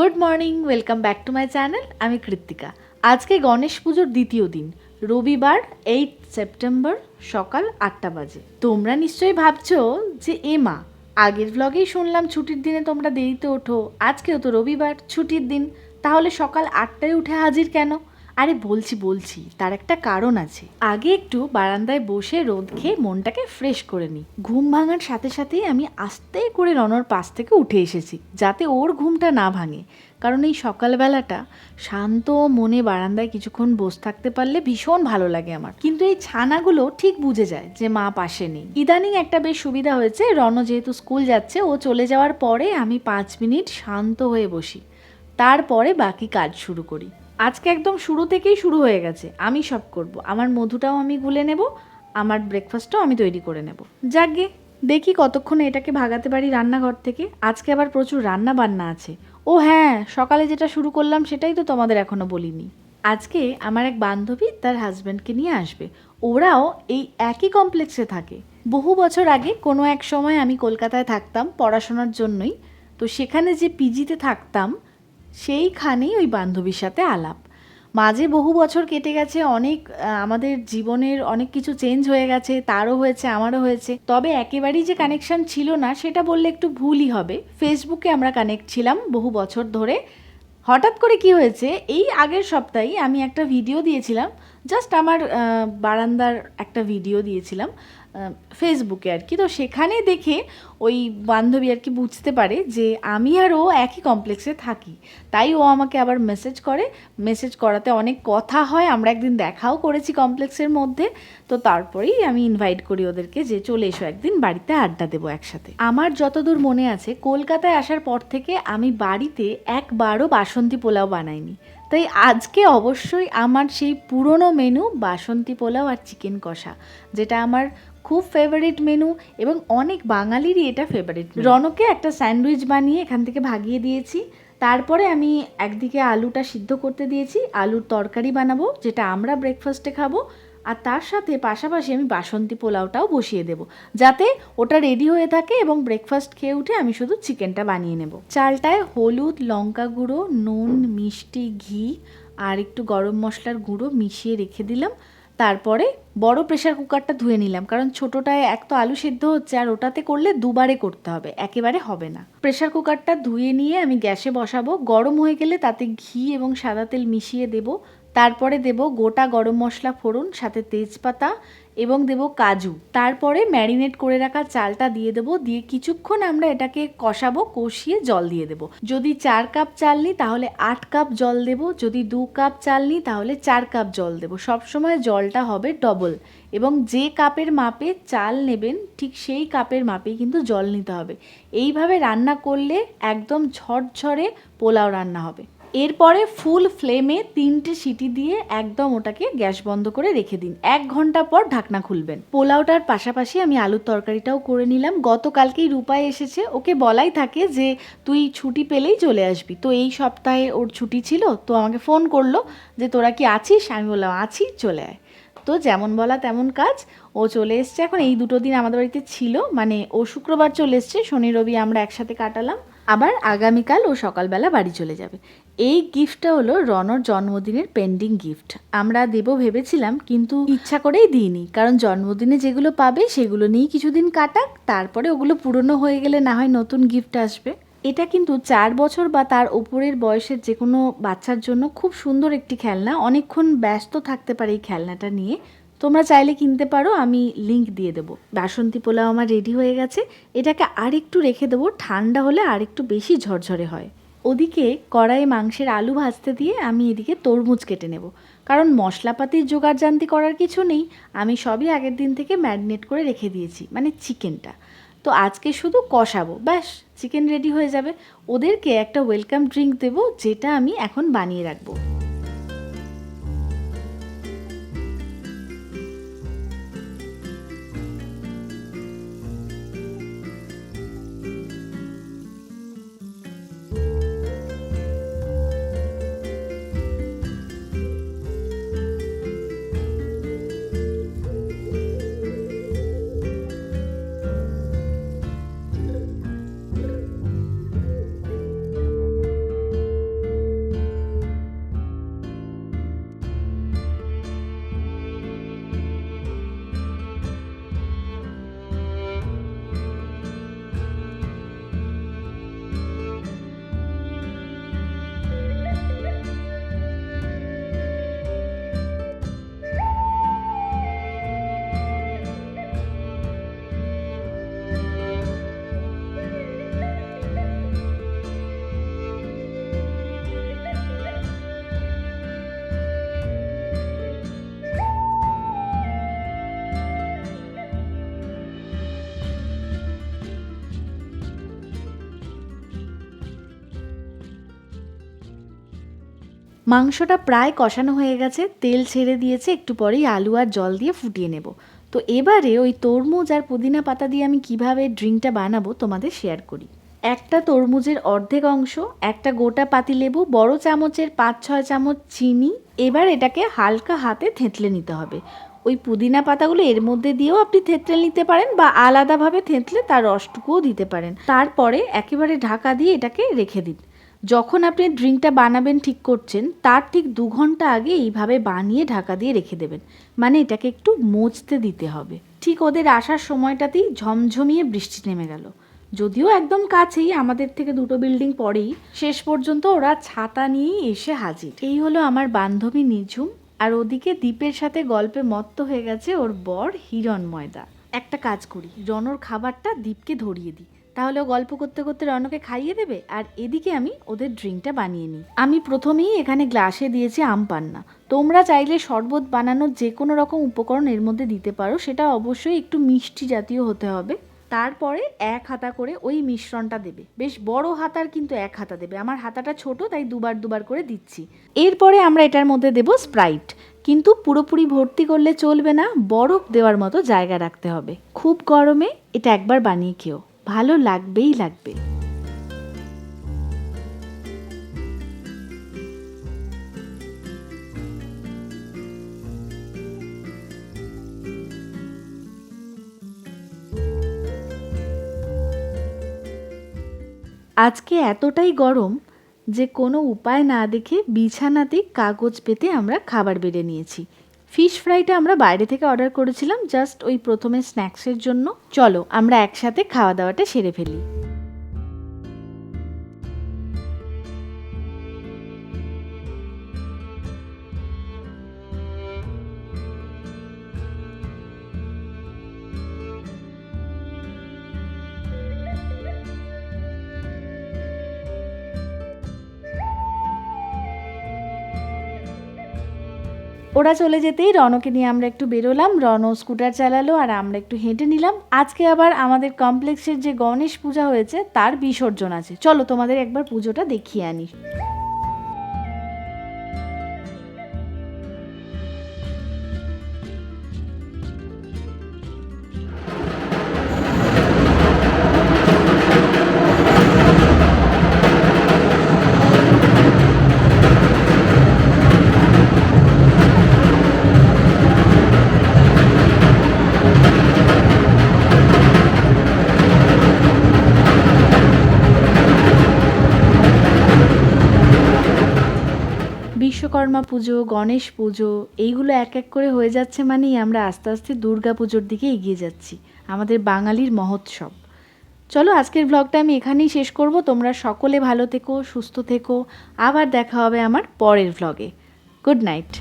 Good morning, welcome back to my channel, আমি কৃত্তিকা। আজকে গণেশ পুজোর দ্বিতীয় দিন, রবিবার এইট সেপ্টেম্বর সকাল আটটা বাজে। তোমরা নিশ্চয়ই ভাবছ যে, এ মা, আগের ব্লগেই শুনলাম ছুটির দিনে তোমরা দেরিতে ওঠো, আজকেও তো রবিবার, ছুটির দিন, তাহলে সকাল আটটায় উঠে হাজির কেন? আরে বলছি বলছি, তার একটা কারণ আছে। আগে একটু বারান্দায় বসে রোদ খেয়ে মনটাকে ফ্রেশ করে নিই ঘুম ভাঙার সাথে সাথেই আমি আস্তে করে রনর পাশ থেকে উঠে এসেছি, যাতে ওর ঘুমটা না ভাঙে। কারণ এই সকালবেলাটা শান্ত মনে বারান্দায় কিছুক্ষণ বসে থাকতে পারলে ভীষণ ভালো লাগে আমার। কিন্তু এই ছানাগুলো ঠিক বুঝে যায় যে মা পাশে নেই। ইদানিং একটা বেশ সুবিধা হয়েছে, রন যেহেতু স্কুল যাচ্ছে, ও চলে যাওয়ার পরে আমি পাঁচ মিনিট শান্ত হয়ে বসি। তারপরে বাকি কাজ শুরু করি। আজকে একদম শুরু থেকেই শুরু হয়ে গেছে। আমি সব করব। আমার মধুটাও আমি গুলে নেব, আমার ব্রেকফাস্টটাও আমি তৈরি করে নেব। যাকগে, দেখি কতক্ষণে এটাকে ভাগাতে পারি রান্নাঘর থেকে। আজকে আবার প্রচুর রান্না বান্না আছে। ও হ্যাঁ সকালে যেটা শুরু করলাম সেটাই তো তোমাদের এখনও বলিনি। আজকে আমার এক বান্ধবী তার হাজব্যান্ডকে নিয়ে আসবে। ওরাও এই একই কমপ্লেক্সে থাকে। বহু বছর আগে কোনো এক সময় আমি কলকাতায় থাকতাম পড়াশোনার জন্যই। তো সেখানে যে পিজিতে থাকতাম সেইখানেই ওই বান্ধবীর সাথে আলাপ। মাঝে বহু বছর কেটে গেছে, অনেক আমাদের জীবনের অনেক কিছু চেঞ্জ হয়ে গেছে, তারও হয়েছে, আমারও হয়েছে। তবে একেবারেই যে কানেকশন ছিল না, সেটা বললে একটু ভুলই হবে। ফেসবুকে আমরা কানেক্ট ছিলাম বহু বছর ধরে। হঠাৎ করে কি হয়েছে, এই আগের সপ্তাহেই আমি একটা ভিডিও দিয়েছিলাম। জাস্ট আমার বারান্দার একটা ভিডিও দিয়েছিলাম। ফেসবুকে আর কি। তো সেখানে দেখে ওই বান্ধবী আর কি বুঝতে পারে যে আমি আর ও একই কমপ্লেক্সে থাকি। তাই ও আমাকে আবার মেসেজ করে। মেসেজ করাতে অনেক কথা হয়। আমরা একদিন দেখাও করেছি কমপ্লেক্সের মধ্যে। তো তারপরেই আমি ইনভাইট করি ওদেরকে যে চলে এসো একদিন, বাড়িতে আড্ডা দেবো একসাথে। আমার যতদূর মনে আছে, কলকাতায় আসার পর থেকে আমি বাড়িতে একবারও বাসন্তী পোলাও বানাইনি। তাই আজকে অবশ্যই আমার সেই পুরনো মেনু বাসন্তী পোলাও আর চিকেন কষা, যেটা আমার খুব ফেভারিট মেনু এবং অনেক বাঙালিরই এটা ফেভারিট রনকে একটা স্যান্ডউইচ বানিয়ে এখান থেকে ভাগিয়ে দিয়েছি। তারপরে আমি একদিকে আলুটা সিদ্ধ করতে দিয়েছি, আলুর তরকারি বানাবো, যেটা আমরা ব্রেকফাস্টে খাব, আর তার সাথে পাশাপাশি আমি বাসন্তী পোলাওটাও বসিয়ে দেবো, যাতে ওটা রেডি হয়ে থাকে এবং ব্রেকফাস্ট খেয়ে উঠে আমি শুধু চিকেনটা বানিয়ে নেব। চালটায় হলুদ, লঙ্কা গুঁড়ো, নুন, মিষ্টি, ঘি, আর একটু গরম মশলার গুঁড়ো মিশিয়ে রেখে দিলাম। তারপরে বড় প্রেশার কুকারটা ধুয়ে নিলাম। কারণ ছোটোটায় এক তো আলু সেদ্ধ হচ্ছে, আর ওটাতে করলে দুবারে করতে হবে, একেবারে হবে না। প্রেশার কুকারটা ধুয়ে নিয়ে আমি গ্যাসে বসাবো। গরম হয়ে গেলে তাতে ঘি এবং সাদা তেল মিশিয়ে দেব। তারপরে দেব গোটা গরম মশলা ফোড়ন, সাথে তেজপাতা এবং দেব কাজু। তারপরে ম্যারিনেট করে রাখা চালটা দিয়ে দেবো। দিয়ে কিছুক্ষণ আমরা এটাকে কষাবো, কষিয়ে জল দিয়ে দেবো। যদি চার কাপ চাল নিই তাহলে আট কাপ জল দেবো। যদি দু কাপ চাল নিই তাহলে চার কাপ জল দেবো। সবসময় জলটা হবে ডবল এবং যে কাপের মাপে চাল নেবেন ঠিক সেই কাপের মাপেই কিন্তু জল নিতে হবে। এইভাবে রান্না করলে একদম ঝরঝরে পোলাও রান্না হবে। এরপরে ফুল ফ্লেমে তিনটে সিটি দিয়ে একদম ওটাকে গ্যাস বন্ধ করে রেখে দিন। এক ঘণ্টা পর ঢাকনা খুলবেন। পোলাওটার পাশাপাশি আমি আলুর তরকারিটাও করে নিলাম। গতকালকেই রূপায় এসেছে। ওকে বলাই থাকে যে, তুই ছুটি পেলেই চলে আসবি। তো এই সপ্তাহে ওর ছুটি ছিল, তো আমাকে ফোন করল যে, তোরা কি আছিস? আমি বললাম, আছি, চলে আয়। তো যেমন বলা তেমন কাজ, ও চলে এসছে। এখন এই দুটো দিন আমাদের বাড়িতে ছিল। মানে ও শুক্রবার চলে এসছে, শনি, রবি আমরা একসাথে কাটালাম। আবার আগামীকাল ও সকালবেলা বাড়ি চলে যাবে। এই গিফটটা হলো রনর জন্মদিনের পেন্ডিং গিফট আমরা দেব ভেবেছিলাম, কিন্তু ইচ্ছা করেই দিইনি, কারণ জন্মদিনে যেগুলো পাবে সেগুলো নিয়েই কিছুদিন কাটাক, তারপরে ওগুলো পুরনো হয়ে গেলে না হয় নতুন গিফট আসবে। এটা কিন্তু চার বছর বা তার ওপরের বয়সের যে কোনো বাচ্চার জন্য খুব সুন্দর একটি খেলনা। অনেকক্ষণ ব্যস্ত থাকতে পারে এই খেলনাটা নিয়ে। তোমরা চাইলে কিনতে পারো, আমি লিংক দিয়ে দেবো। বাসন্তী পোলাও আমার রেডি হয়ে গেছে। এটাকে আরেকটু রেখে দেবো, ঠান্ডা হলে আরেকটু বেশি ঝরঝরে হয়। ওদিকে কড়াইয়ে মাংসের আলু ভাজতে দিয়ে আমি এদিকে তরমুজ কেটে নেব। কারণ মশলাপাতির জোগাড় জানতে করার কিছু নেই, আমি সবই আগের দিন থেকে ম্যারিনেট করে রেখে দিয়েছি মানে চিকেনটা। তো আজকে শুধু কষাবো, ব্যাস, চিকেন রেডি হয়ে যাবে। ওদেরকে একটা ওয়েলকাম ড্রিঙ্ক দেবো, যেটা আমি এখন বানিয়ে রাখব। মাংসটা প্রায় কষানো হয়ে গেছে, তেল ছেড়ে দিয়েছে, একটু পরেই আলু আর জল দিয়ে ফুটিয়ে নেব। তো এবারে ওই তরমুজ আর পুদিনা পাতা দিয়ে আমি কীভাবে ড্রিঙ্কটা বানাবো তোমাদের শেয়ার করি। একটা তরমুজের অর্ধেক অংশ, একটা গোটা পাতিলেবু বড় চামচের পাঁচ ছয় চামচ চিনি, এবার এটাকে হালকা হাতে থেঁতলে নিতে হবে। ওই পুদিনা পাতাগুলো এর মধ্যে দিয়েও আপনি থেঁতলে নিতে পারেন বা আলাদাভাবে থেঁতলে তার রসটুকুও দিতে পারেন। তারপরে একেবারে ঢাকা দিয়ে এটাকে রেখে দিন। যখন আপনি ড্রিঙ্কটা বানাবেন ঠিক করছেন, তার ঠিক দু ঘণ্টা আগে এইভাবে বানিয়ে ঢাকা দিয়ে রেখে দেবেন। মানে এটাকে একটু মোচতে দিতে হবে। ঠিক ওদের আসার সময়টাতেই ঝমঝমিয়ে বৃষ্টি নেমে গেল। যদিও একদম কাছেই, আমাদের থেকে দুটো বিল্ডিং পরেই, শেষ পর্যন্ত ওরা ছাতা নিয়েই এসে হাজির। এই হলো আমার বান্ধবী নিঝুম, আর ওদিকে দ্বীপের সাথে গল্পে মত্ত হয়ে গেছে ওর বর হিরণ ময়দা একটা কাজ করি রনর খাবারটা দ্বীপকে ধরিয়ে দিই। তাহলে ও গল্প করতে করতে রনকে খাইয়ে দেবে? আর এদিকে আমি ওদের ড্রিঙ্কটা বানিয়ে নিই। আমি প্রথমেই এখানে গ্লাসে দিয়েছি আম পান্না। তোমরা চাইলে শরবত বানানোর যে কোনো রকম উপকরণ এর মধ্যে দিতে পারো, সেটা অবশ্যই একটু মিষ্টি জাতীয় হতে হবে। তারপরে এক হাতা করে ওই মিশ্রণটা দেবে। বেশ বড় হাতার কিন্তু এক হাতা দেবে। আমার হাতাটা ছোট, তাই দুবার দুবার করে দিচ্ছি। এরপরে আমরা এটার মধ্যে দেব স্প্রাইট। কিন্তু পুরোপুরি ভর্তি করলে চলবে না, বরফ দেওয়ার মতো জায়গা রাখতে হবে। খুব গরমে এটা একবার বানিয়ে খেও। ভালো লাগবেই লাগবে। আজকে এতটাই গরম যে কোনো উপায় না দেখে বিছানাতেই কাগজ পেতে আমরা খাবার বেড়ে নিয়েছি। ফিশ ফ্রাইটা আমরা বাইরে থেকে অর্ডার করেছিলাম, জাস্ট ওই প্রথমে স্ন্যাক্সের জন্য। চলো, আমরা একসাথে খাওয়া দাওয়াটা সেরে ফেলি। ওরা চলে যেতেই রনকে নিয়ে আমরা একটু বেরোলাম। রন স্কুটার চালালো আর আমরা একটু হেঁটে নিলাম। আজকে আবার আমাদের কমপ্লেক্সের যে গণেশ পূজা হয়েছে, তার বিসর্জন আছে। চলো তোমাদের একবার পুজোটা দেখিয়ে আনি। বিশ্বকর্মা পুজো, গণেশ পুজো, এইগুলো এক এক করে হয়ে যাচ্ছে মানেই আমরা আস্তে আস্তে দুর্গা পুজোর দিকে এগিয়ে যাচ্ছি, আমাদের বাঙালির মহোৎসব। চলো আজকের ব্লগটা আমি এখানেই শেষ করব, তোমরা সকলে ভালো থেকো, সুস্থ থেকো, আবার দেখা হবে আমার পরের ব্লগে গুড নাইট